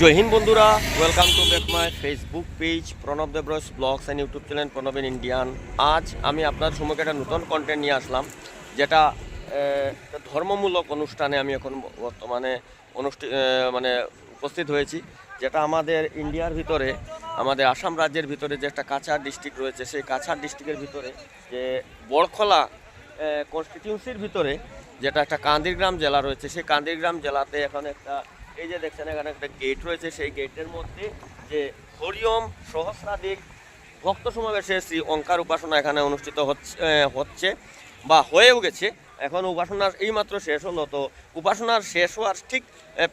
জয় হিন্দ বন্ধুরা welcome to back my Facebook page Pranab Debraj blogs and YouTube channel Pranab in Indian আজ আমি আপনার সম্মুখে একটা নতুন কন্টেন্ট নিয়ে আসলাম, যেটা ধর্মমূলক অনুষ্ঠানে আমি এখন বর্তমানে অনুষ্ঠিত মানে উপস্থিত হয়েছি, যেটা আমাদের ইন্ডিয়ার ভিতরে, আমাদের আসাম রাজ্যের ভিতরে যে একটা কাছাড় ডিস্ট্রিক্ট রয়েছে, সেই কাছাড় ডিস্ট্রিক্টের ভিতরে যে বড়খলা কনস্টিটিউন্সির ভিতরে যেটা একটা কান্দিরগ্রাম জেলা রয়েছে, সেই কান্দিরগ্রাম জেলাতে এখন একটা এই যে দেখছেন, এখানে একটা গেট রয়েছে। সেই গেটের মধ্যে যে হরিওম সহস্রাধিক ভক্ত সমাবেশে শ্রী অঙ্কার উপাসনা এখানে অনুষ্ঠিত হচ্ছে হচ্ছে বা হয়েও গেছে। এখন উপাসনার এইমাত্র শেষ হলো। তো উপাসনার শেষ হওয়ার ঠিক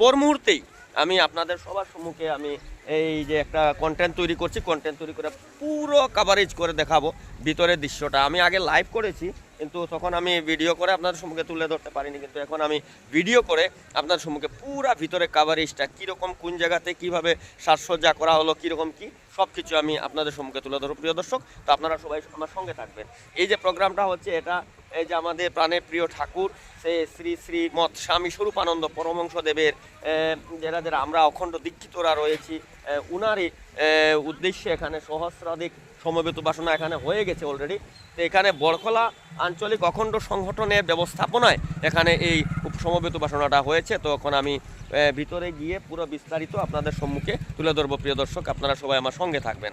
পর মুহূর্তেই আমি আপনাদের সবার সম্মুখে আমি এই যে একটা কন্টেন্ট তৈরি করছি। কন্টেন্ট তৈরি করে পুরো কাভারেজ করে দেখাবো ভিতরের দৃশ্যটা। আমি আগে লাইভ করেছি কিন্তু তখন আমি ভিডিও করে আপনাদের সম্মুখে তুলে ধরতে পারিনি, কিন্তু এখন আমি ভিডিও করে আপনার সম্মুখে পুরা ভিতরে কাভারেজটা কীরকম কোন জায়গাতে কীভাবে সাজসজ্জা করা হলো, কীরকম কি সব কিছু আমি আপনাদের সম্মুখে তুলে ধরো প্রিয় দর্শক, তো আপনারা সবাই আমার সঙ্গে থাকবেন। এই যে প্রোগ্রামটা হচ্ছে, এটা এই যে আমাদের প্রাণের প্রিয় ঠাকুর, সে শ্রী শ্রী মৎ স্বামী স্বরূপানন্দ পরমংশ দেবের যারা যারা আমরা অখণ্ড দীক্ষিতরা রয়েছি উনারই উদ্দেশ্যে এখানে সহস্রাধিক সমবেত উপাসনা এখানে হয়ে গেছে অলরেডি তো এখানে বড়খলা আঞ্চলিক অখণ্ড সংগঠনের ব্যবস্থাপনায় এখানে এই সমবেত উপাসনাটা হয়েছে। তো এখন আমি ভিতরে গিয়ে পুরো বিস্তারিত আপনাদের সম্মুখে তুলে ধরবো। প্রিয় দর্শক, আপনারা সবাই আমার সঙ্গে থাকবেন।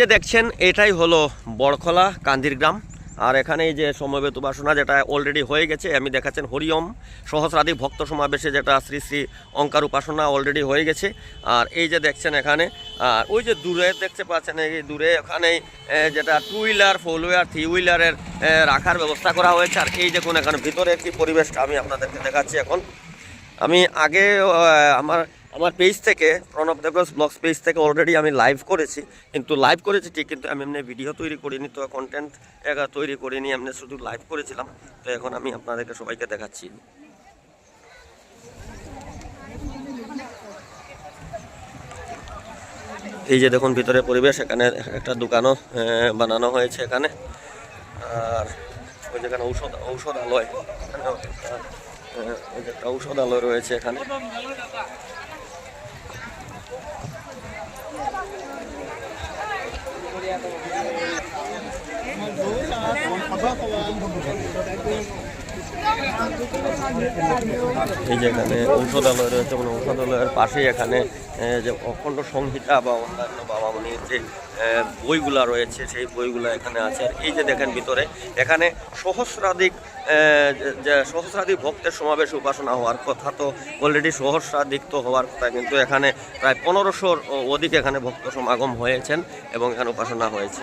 যে দেখছেন, এটাই হলো বড়খলা কান্দির গ্রাম আর এখানে যে সমবেত উপাসনা যেটা অলরেডি হয়ে গেছে, আমি দেখাচ্ছেন হরিওম সহস্রাধিক ভক্ত সমাবেশে যেটা শ্রী শ্রী অঙ্কার উপাসনা অলরেডি হয়ে গেছে। আর এই যে দেখছেন এখানে, আর ওই যে দূরে দেখতে পাচ্ছেন, এই দূরে ওখানে যেটা two wheeler four wheeler three হুইলারের রাখার ব্যবস্থা করা হয়েছে। আর এই দেখুন এখানে ভিতরে একটি পরিবেশটা আমি আপনাদেরকে দেখাচ্ছি এখন। আমি আগে আমার আমার পেজ থেকে প্রণব দেবরাজ ব্লগস পেজ থেকে অলরেডি আমি লাইভ করেছি। কিন্তু লাইভ করেছি ঠিক, কিন্তু আমি এমনি ভিডিও তৈরি করিনি, তো কন্টেন্ট তৈরি করিনি, এমনি শুধু লাইভ করেছিলাম। তো এখন আমি আপনাদেরকে সবাইকে দেখাচ্ছি। এই যে দেখুন, ভিতরে পরিবেশ, এখানে একটা দোকানও বানানো হয়েছে এখানে। আর ওই যেখানে ঔষধ, ঔষধালয়। ওই যে একটা ঔষধালয় রয়েছে এখানে। এই যে এখানে ঔষধালয় রয়েছে এবং ঔষধালয়ের পাশেই এখানে যে অখণ্ড সংহিতা বা অন্যান্য বাবা বাবামণির যে বইগুলা রয়েছে, সেই বইগুলো এখানে আছে। আর এই যে দেখেন ভিতরে, এখানে সহস্রাধিক যে সহস্রাধিক ভক্তের সমাবেশ উপাসনা হওয়ার কথা তো অলরেডি সহস্রাধিক তো হওয়ার কথা, কিন্তু এখানে প্রায় পনেরোশোর অধিক এখানে ভক্ত সমাগম হয়েছেন এবং এখানে উপাসনা হয়েছে।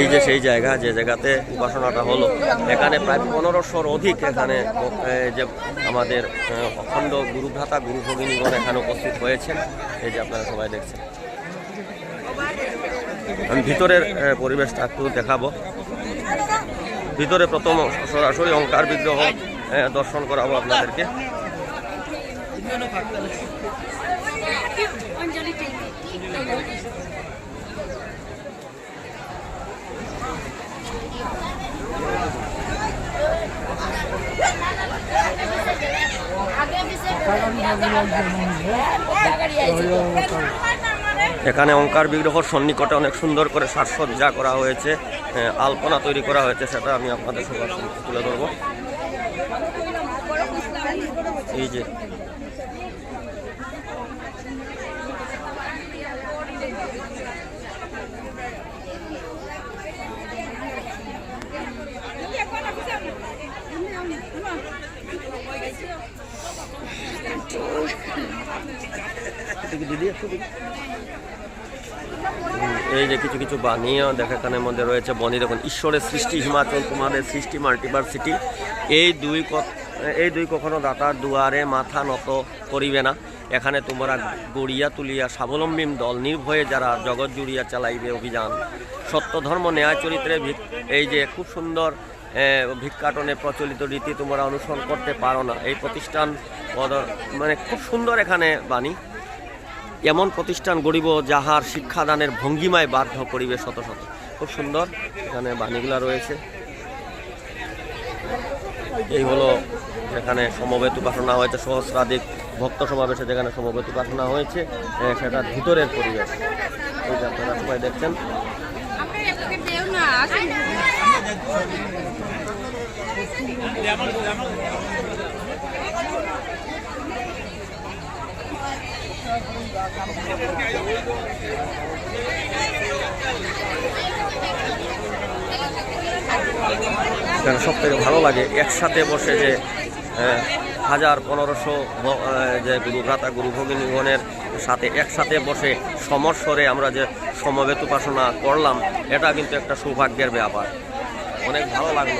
এই যে সেই জায়গা, যে জায়গাতে উপাসনাটা হলো, এখানে প্রায় পনেরোশোর অধিক এখানে যে আমাদের অখণ্ড গুরুভ্রাতা গুরু ভগিনীগণ এখানে উপস্থিত হয়েছেন। এই যে আপনারা সবাই দেখছেন। আমি ভিতরের পরিবেশটা একটু দেখাবো। ভিতরে প্রথম সরাসরি অঙ্কার বিগ্রহ দর্শন করাবো আপনাদেরকে। এখানে অঙ্কার বিগ্রহর সন্নিকটে অনেক সুন্দর করে সাজসজ্জা করা হয়েছে আলপনা তৈরি করা হয়েছে, সেটা আমি আপনাদের সবার তুলে ধরবো। এই যে। দিদি। এই যে কিছু কিছু বানিয়ে দেখা এখানের মধ্যে রয়েছে বনি। দেখুন, ঈশ্বরের সৃষ্টি, হিমাচল তোমাদের সৃষ্টি মাল্টিভার্সিটি এই দুই এই দুই কখনো দাতার দুয়ারে মাথা নত করিবে না। এখানে তোমরা গড়িয়া তুলিয়া স্বাবলম্বী দল নির্ভয়ে যারা জগৎ জুড়িয়া চালাইবে অভিযান। সত্য ধর্ম, ন্যায় চরিত্রে এই যে খুব সুন্দর ভিক্ষাটনে প্রচলিত রীতি তোমরা অনুসরণ করতে পারো না। এই প্রতিষ্ঠান মানে খুব সুন্দর এখানে বাণী। এমন প্রতিষ্ঠান গড়িব যাহার শিক্ষাদানের ভঙ্গিমায় বাধ্য করিবে শত শত। খুব সুন্দর এখানে বাণীগুলা রয়েছে। এই হলো এখানে সমবেত উপাসনা হয়েছে সহস্রাধিক ভক্ত সমাবেশে যেখানে সমবেত উপাসনা হয়েছে এ, সেটার ভিতরের পরিবেশ। এই যে আপনারা সবাই দেখছেন। না আসেন এখানে সব থেকে ভালো লাগে? একসাথে বসে যে হাজার পনেরোশো যে গুরুভ্রাতা গুরু ভগিনীগণের সাথে একসাথে বসে সমস্বরে আমরা যে সমবেত উপাসনা করলাম, এটা কিন্তু একটা সৌভাগ্যের ব্যাপার। অনেক ভালো লাগল।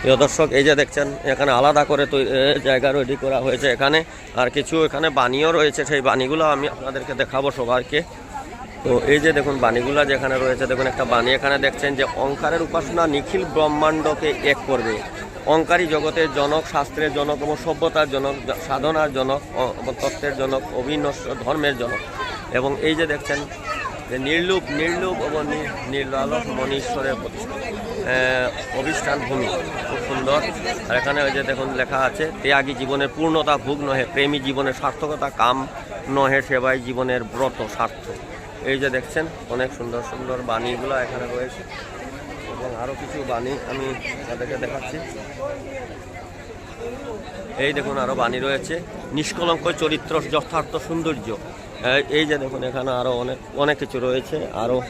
প্রিয় দর্শক, এই যে দেখছেন, এখানে আলাদা করে জায়গা রেডি করা হয়েছে এখানে। আর কিছু এখানে বাণীও রয়েছে, সেই বাণীগুলো আমি আপনাদেরকে দেখাবো সবাইকে। তো এই যে দেখুন, বাণীগুলো যেখানে রয়েছে, দেখুন একটা বাণী এখানে দেখছেন যে অঙ্কারের উপাসনা নিখিল ব্রহ্মাণ্ডকে এক করবে। অঙ্কারী জগতের জনক শাস্ত্রের জনক এবং সভ্যতার জনক সাধনার জনক তত্ত্বের জনক অবিনশ্বর ধর্মের জনক। এবং এই যে দেখছেন যে নির্লুপ নির্লুপ এবং নির্লালক মনীশ্বরের অবিষ্ঠান ভূমি, খুব সুন্দর। আর এখানে ওই যে দেখুন, লেখা আছে, ত্যাগী জীবনের পূর্ণতা ভোগ নহে, প্রেমী জীবনের সার্থকতা কাম নহে, সেবাই জীবনের ব্রত স্বার্থ। এই যে দেখছেন, অনেক সুন্দর সুন্দর বাণীগুলো এখানে রয়েছে। এবং আরও কিছু বাণী আমি তাদেরকে দেখাচ্ছি। এই দেখুন আরও বাণী রয়েছে, নিষ্কলঙ্ক চরিত্র, যথার্থ সৌন্দর্য। এই- যে দেখুন, এখানে আরও অনেক অনেক কিছু রয়েছে। আরও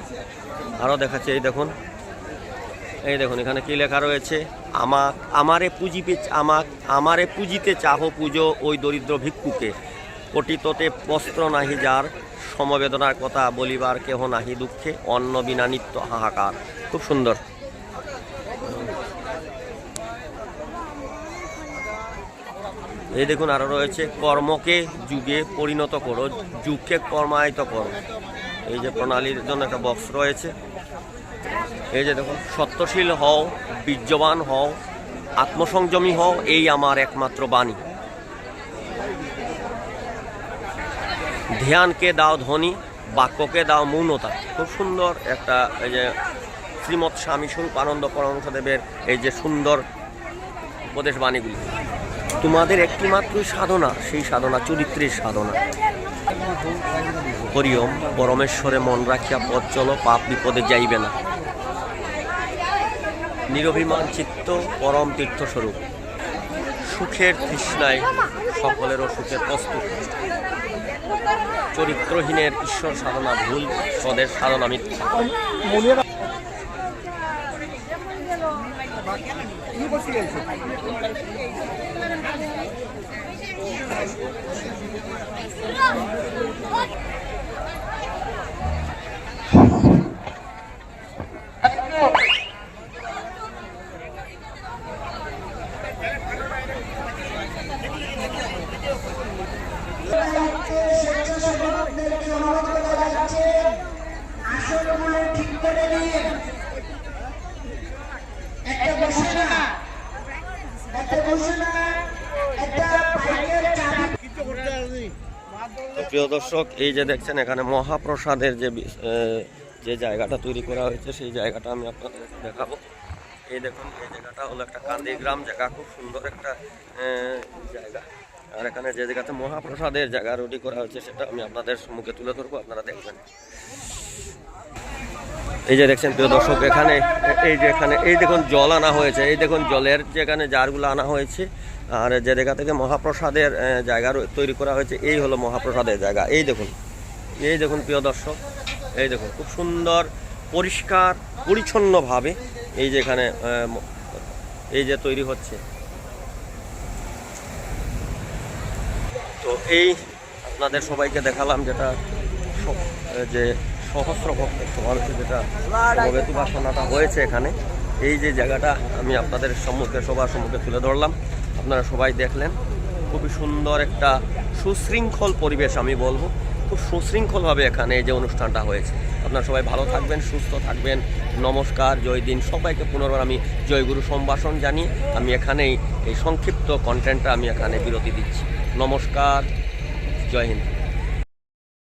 আরও দেখাচ্ছে, এই দেখুন। এই দেখুন, এখানে কি লেখা রয়েছে? আমাক আমারে পুজিতে আমাক আমারে পুঁজিতে চাহ পুজো ওই দরিদ্র ভিক্ষুকে। পটিততে বস্ত্র নাহি যার, সমবেদনার কথা বলিবার কেহ নাহি দুঃখে, অন্ন বিনা নিত্য হাহাকার। খুব সুন্দর। এই দেখুন আরও রয়েছে কর্মকে যুগে পরিণত করো, যুগকে কর্মায়িত করো। এই যে প্রণালীর জন্য একটা বক্স রয়েছে। এই যে দেখুন, সত্যশীল হও, বীর্যবান হও, আত্মসংযমী হও, এই আমার একমাত্র বাণী। ধ্যানকে দাও ধ্বনি, বাক্যকে দাও মৌনতা। খুব সুন্দর একটা এই যে শ্রীমৎ স্বামী স্বরূপানন্দ পরমংসদেবের এই যে সুন্দর উপদেশ বাণীগুলি। তোমাদের একটি মাত্রই সাধনা, সেই সাধনা, চরিত্রের সাধনা। হরিওম পরমেশ্বরে মন রাখিয়া পথ চলো, পাপ বিপদে যাইবে না। নিরভিমান চিত্ত পরম তীর্থস্বরূপ। সুখের তৃষ্ণায় সকলেরও সুখের প্রস্তুত চরিত্রহীনের ঈশ্বর সাধনা ভুল স্বদেশ সাধনা মিথ্যা। Thank you. প্রিয় দর্শক, এই যে দেখছেন, এখানে মহাপ্রসাদের যে যে জায়গাটা তৈরি করা হয়েছে, সেই জায়গাটা আমি আপনাদের দেখাবো। এই দেখুন, এই জায়গাটা হলো একটা কান্দি গ্রাম জায়গা, খুব সুন্দর একটা জায়গা। আর এখানে যে জায়গাতে মহাপ্রসাদের জায়গা রেডি করা হয়েছে, সেটা আমি আপনাদের সম্মুখে তুলে ধরবো, আপনারা দেখবেন। এই যে দেখছেন প্রিয় দর্শক, এখানে এই যে এখানে, এই দেখুন জল আনা হয়েছে, এই দেখুন জলের যেখানে জারগুলো আনা হয়েছে, আর যে জায়গা থেকে মহাপ্রসাদের জায়গা তৈরি করা হয়েছে, এই হলো মহাপ্রসাদের জায়গা, এই দেখুন এই দেখুন প্রিয় দর্শক, এই দেখুন, খুব সুন্দর, পরিষ্কার, পরিচ্ছন্নভাবে এই যে এখানে এই যে তৈরি হচ্ছে। তো এই আপনাদের সবাইকে দেখালাম যেটা যে সহস্র ভক্তের সমাবেশে যেটা সমবেত উপাসনাটা হয়েছে এখানে। এই যে জায়গাটা আমি আপনাদের সম্মুখে, সবার সম্মুখে তুলে ধরলাম। আপনারা সবাই দেখলেন, খুবই সুন্দর একটা সুশৃঙ্খল পরিবেশ আমি বলব। খুব সুশৃঙ্খলভাবে এখানে এই যে অনুষ্ঠানটা হয়েছে। আপনারা সবাই ভালো থাকবেন, সুস্থ থাকবেন। নমস্কার, জয় দিন। সবাইকে পুনর্বার আমি জয়গুরু সম্ভাষণ জানি আমি এখানেই এই সংক্ষিপ্ত কন্টেন্টটা আমি এখানে বিরতি দিচ্ছি। নমস্কার, জয় হিন্দ।